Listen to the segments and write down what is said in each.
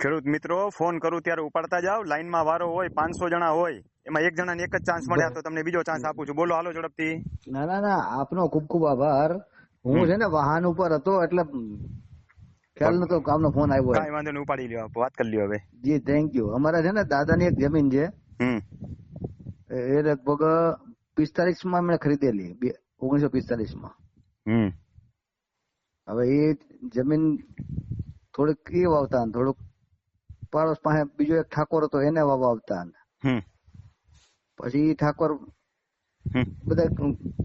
ખેડૂત મિત્રો ફોન કરું ત્યારે ઉપાડતા જાવ લાઈનમાં વારો હોય પાંચસો જણા હોય એમાં એક જણાને એક જ ચાન્સ મળ્યા તો તમને બીજો ચાન્સ આપું છું. બોલો હાલો ઝડપથી. ના ના ના આપનો ખૂબ ખૂબ આભાર. હું છે ને વાહન ઉપર હતો એટલે ખ્યાલ નતો કામનો ફોન આવ્યો કાંઈ વાંધો નહીં ઉપાડી લ્યો વાત કરી લ્યો હવે. જી થેન્ક યુ અમારા છે ને દાદાની એક જમીન છે. એ લગભગ પિસ્તાલીસમાં મેં ખરીદેલી ઓગણીસો પિસ્તાલીસમાં હવે એ જમીન થોડીક એ વાવતા થોડુંક પાડોશ પાસે બીજો એક ઠાકોર હતો એને વાવતા ને પછી ઠાકોર બધા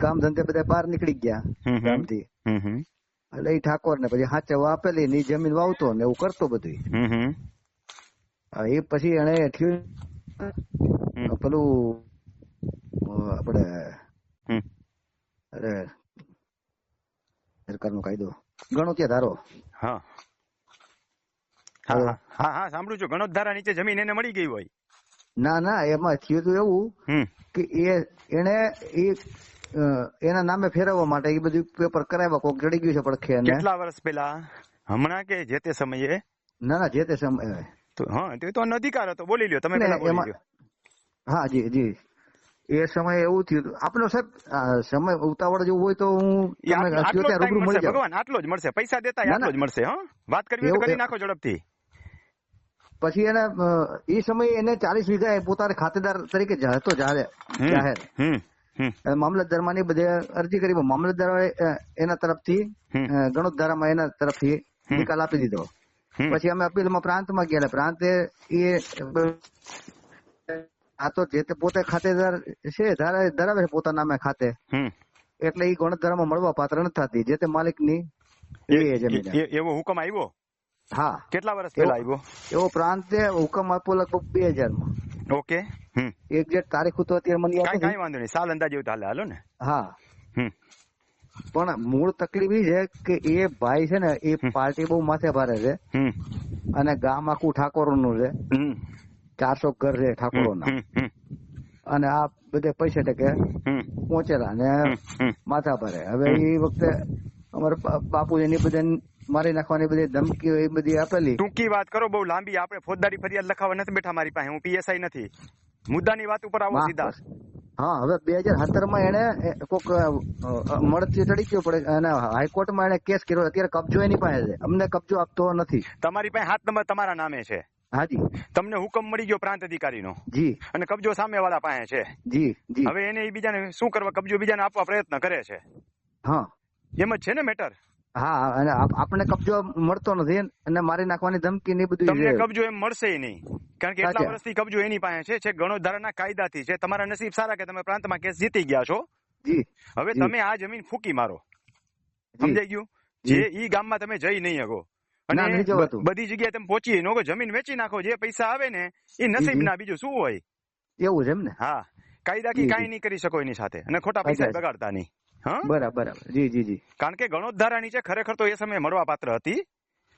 કામ ધંધે બધા બહાર નીકળી ગયા. ગામથી. એટલે એ ઠાકોર ને પછી હાચે વાપેલી ને જમીન વાવતો ને એવું કરતો બધું એ પછી એને પેલું આપડે અરે સરકાર અરે સરકારનો કાયદો. ગણો ત્યાં ધારો? હા. હા હા. સાંભળું છું. ગણોત ધારા નીચે જમીન એને મળી ગઈ હોય. ના ના એમાં થયું હતું એવું કે એ એને એ એના નામે ફેરવવા માટે એ બધું પેપર કરાવ્યા કોક જડી ગયું છે પડખે કેટલા વર્ષ પહેલા હમણાં કે જે તે સમયે? ના ના જે તે સમય. તો હા તે તો અધિકાર હતો. બોલી લ્યો તમે ને બોલી લ્યો. હા જી જી. એ સમયે એવું થયું આપનો સાહેબ સમય ઉતાવળ જેવું હોય તો હું રૂબરૂ મળી જાવ ભગવાન આટલો જ મળશે. પૈસા દેતા આટલો જ મળશે હા? વાત કરવી તો કરી નાખો ઝડપથી. પછી એને એ સમયે એને ચાલીસ વીઘા પોતાના ખાતેદાર તરીકે હતો જાહેર મામલતદારમાં ની બધે અરજી કરી મામલતદાર એના તરફથી હમ. એના તરફથી નિકાલ આપી દીધો. પછી અમે અપીલમાં પ્રાંતમાં ગયા પ્રાંતે એ આ તો જે તે પોતે ખાતેદાર છે ધરાવે છે પોતાના નામે ખાતે. એટલે એ ગણતધારામાં મળવા પાત્ર નથી થતી. જે તે માલિકની ની એવો હુકમ આવ્યો? હા. કેટલા વર્ષ પહેલા આવ્યો? એવો પ્રાંતે હુકમ આપ્યો લગભગ બે હજારમાં. ઓકે હમ. એક્ઝેક્ટ તારીખ તો અત્યારે મને યાદ કઈ વાંધો નહીં સાલ અંદાજ એવું હાલે હાલો ને. હા. હમ. પણ મૂળ તકલીફ એ છે કે એ ભાઈ છે ને એ પાર્ટી બહુ માથે ભારે છે. અને ગામ આખું ઠાકોરોનું છે. હમ. ચારસો ઘર છે ઠાકોરોના. હમ હમ અને આ બધે પૈસે ટકે પહોંચેલા ને માથા ભારે. હવે એ વખતે અમારે બાપુજી ની બધી મારી નાખવાની બધી ધમકીઓ એ બધી આપેલી. ટૂંકી વાત કરો બહુ લાંબી. આપણે ફોજદારી ફરિયાદ લખાવા નથી બેઠા મારી પાસે. હું પીએસઆઈ નથી. મુદ્દાની વાત ઉપર આવો સીધા. હા હવે બે હજાર સત્તરમાં એને કોક મળતી ચડી ગયો પડે. અને હાઈકોર્ટમાં એને કેસ કર્યો. અત્યારે કબજો એની પાસે છે. અમને કબજો આપતો નથી. તમારી પાસે હાથ નંબર તમારા નામે છે. હાજી. તમને હુકમ મળી ગયો પ્રાંત અધિકારીનો. જી. અને કબજો સામેવાળા પાસે છે. જી જી. હવે એને બીજાને શું કરવા? કબજો બીજાને આપવા પ્રયત્ન કરે છે. હા. એમ જ છે ને મેટર? હા અને આપણને કબજો મળતો નથી અને મારી નાખવાની ધમકી ને બધું તમને કબજો એમ મળશે નહીં. કારણ કે એટલા વર્ષથી કબજો એની પાસે છે છે ગણોધારાના કાયદાથી છે. તમારા નસીબ સારા કે તમે પ્રાંતમાં કેસ જીતી ગયા છો? જી. હવે તમે આ જમીન ફૂકી મારો. સમજાઈ ગયું? જે. ઈ ગામમાં તમે જઈ નહીં શકો. અને બધી જગ્યાએ તમે પહોંચી નો જમીન વેચી નાખો જે પૈસા આવે ને એ નસીબ ના બીજું શું હોય? એવું છે એમ ને? હા. કાયદાથી જી, કાંઈ જી. નહીં કરી શકો એની સાથે. અને ખોટા પૈસા બગાડતા નહીં. હા? બરાબર જી જી જી. કારણ કે ગણોદ્ધારા નીચે ખરેખર તો એ સમયે મળવા પાત્ર હતી.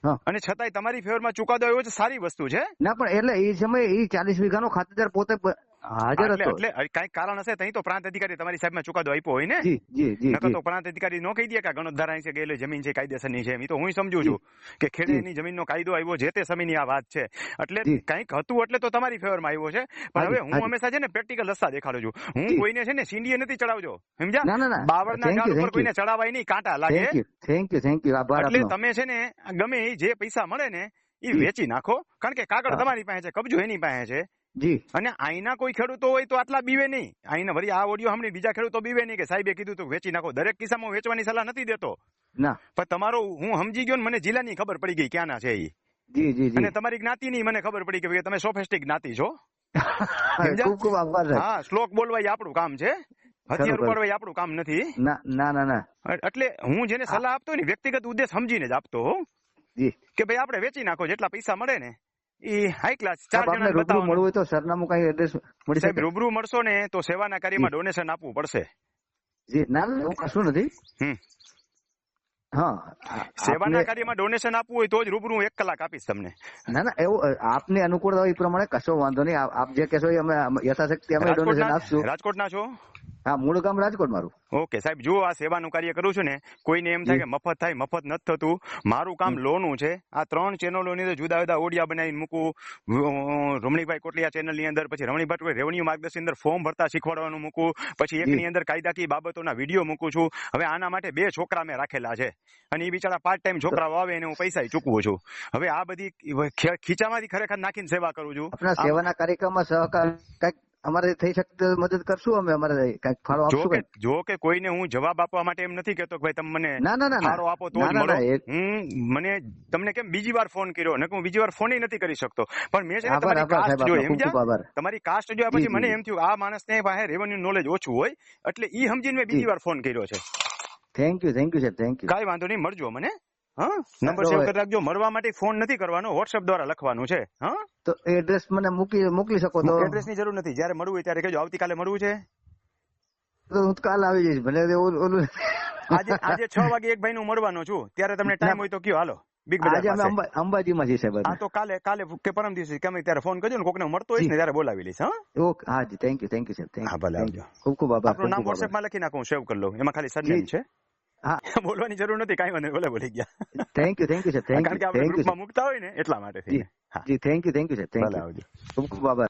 હા. અને છતાંય તમારી ફેવરમાં ચુકાદો આવ્યો છે સારી વસ્તુ છે. ના પણ એટલે એ સમયે એ ચાલીસ વીઘાનો ખાતેદાર પોતે હાજર હતો. એટલે કઈ કારણ હશે તઈ તો પ્રાંત અધિકારી તમારી સાહેબમાં ચુકાદો આપ્યો હોય ને? જી જી જી નકર તો પ્રાંત અધિકારી નો કહી દે કે ગણોદ્ધારા અહીં છે ગયેલો જમીન છે કાયદેસરની છે એમ. તો હું સમજુ છું કે ખેડેની જમીનનો કાયદો આવ્યો જે તે સમયની આ વાત છે. એટલે. કંઈક હતું એટલે તો તમારી ફેવરમાં આવ્યો છે. પણ હવે હું હંમેશા છે ને પ્રેક્ટિકલ રસ્તા દેખાડું છું. હું. કોઈને છે ને સિંડીએ નથી ચડાવજો. સમજ્યા? બાવળના ઝાડ ઉપર કોઈને ચડાવાય નહીં કાંટા લાગે. થેન્ક યુ થેન્ક યુ આભાર એટલે તમે છે ને ગમે એ જે પૈસા મળે ને એ વેચી નાખો. કારણ કે કાગળ તમારી પાસે છે કબજો એની પાસે છે. જી. અને અહીંના કોઈ ખેડૂતો હોય તો આટલા બીવે નહીં. અહીંના વળી આ ઓડિયો સાંભળી બીજા ખેડૂતો બીવે નહીં કે સાહેબે કીધું તો વેચી નાખો. દરેક કિસ્સામાં વેચવાની સલાહ નથી દેતો. ના. પણ તમારો હું સમજી ગયો ને મને જિલ્લાની ખબર પડી ગઈ ક્યાંના છે એ. જી જી અને તમારી જ્ઞાતિની મને ખબર પડી કે તમે સોફેસ્ટિક જ્ઞાતિ છો. હા શ્લોક બોલવા એ આપણું કામ છે. હથિયાર. ઉપાડવા આપણું કામ નથી. ના ના ના એટલે હું જેને સલાહ આપતો ને વ્યક્તિગત ઉદ્દેશ સમજીને જ આપતો કે ભાઈ આપણે વેચી નાખો જેટલા પૈસા મળે ને. એ હાઈ ક્લાસ ચાર જણા રૂબરૂ મળવું હોય તો સરનામું કઈ એડ્રેસ મળી સાહેબ રૂબરૂ મળશો ને તો સેવાના કાર્યમાં ડોનેશન આપવું પડશે. જી ના કશું નથી. હા સેવાના કાર્યમાં ડોનેશન આપવું હોય તો જ રૂબરૂ એક કલાક આપીશ તમને. ના ના એવું આપની આપને અનુકૂળ હોય એ પ્રમાણે કશો વાંધો નહીં. આપ જે કહેશો એ અમે યથાશક્તિ અમે ડોનેશન આપશું. રાજકોટના છો? હા મૂળ ગામ રાજકોટ મારું. ઓકે સાહેબ જો આ સેવાનું કાર્ય કરું છું ને કોઈને એમ થાય કે મફત થાય મફત નથી થતું. મારું કામ લોનું છે. આ ત્રણ ચેનલોની અંદર જુદા જુદા ઓડિયા બનાવીને મૂકું. રમણીભાઈ કોટલિયા ચેનલની અંદર પછી રમણીભાઈ રેવન્યુ માર્ગદર્શન અંદર ફોર્મ ભરતા શીખવાડવાનું મૂકું. પછી એકની અંદર કાયદાકીય બાબતોના વીડિયો મૂકું છું. હવે આના માટે બે છોકરા મેં રાખેલા છે. અને એ બિચારા પાર્ટ ટાઈમ છોકરાઓ આવે એને હું પૈસા ચૂકવું છું. હવે આ બધી ખીચામાંથી ખરેખર નાખીને સેવા કરું છું. સેવાના કાર્યક્રમમાં સહકાર અમારે થઈ શકતો મદદ કરશું અમે અમારે કંઈક ફાળો આપશું કે જો કે કોઈને હું જવાબ આપવા માટે એમ નથી કેતો કે ભાઈ તમે મને ના ના ના ફાળો આપો તો જ મળો. હું મને તમને કેમ બીજી વાર ફોન કર્યો? ને હું બીજી વાર ફોન નથી કરી શકતો. પણ મેં છે ને તમારી કાસ્ટ જોઈ ખૂબ સમજ્યા તમારી કાસ્ટ જોયા પછી મને એમ થયું આ માણસને પાસે રેવન્યુ નોલેજ ઓછું હોય એટલે ઈ સમજીને મેં બીજી વાર ફોન કર્યો છે. થેન્ક યુ થેન્ક યુ સાહેબ થેન્ક યુ કાઈ વાંધો નહીં મળજો મને હા? નંબર સેવ કરી રાખજો. મળવા માટે ફોન નથી કરવાનો વોટ્સએપ દ્વારા લખવાનું છે હા? તો એડ્રેસ મને મૂકી મોકલી શકો તો. એડ્રેસની જરૂર નથી. જ્યારે મળવું હોય ત્યારે કહેજો આવતીકાલે મળવું છે? તો હું કાલ આવી જઈશ ભલે ઓલું આજે આજે છ વાગે એક ભાઈ નું મળવાનો છું. ત્યારે તમને ટાઈમ હોય તો કયો. હાલો બિગ બજાર આજે અમે અંબાજીમાં છીએ સાહેબ હા તો કાલે કાલે કે પરમ દિવસે ગમે ત્યારે ફોન કરજો ને કોકને મળતો હોય ને ત્યારે બોલાવી લઈશ હા? ઓકે હા જી થેન્ક યુ થેન્ક યુ સાહેબ થેન્ક હા, ભલે આવજો. ખૂબ ખૂબ આભાર આપણું નામ વોટ્સએપમાં લખી નાખું સેવ કરી લઉં. એમાં ખાલી સરનેમ છે? હા. બોલવાની જરૂર નથી કાંઈ વાંધો બોલે બોલી ગયા. Thank you thank you sir thank કારણ કે આપણે ગ્રુપમાં મૂકતા હોય ને એટલા માટે જી thank you thank you sir thank you આવજો. ખૂબ ખૂબ આભાર.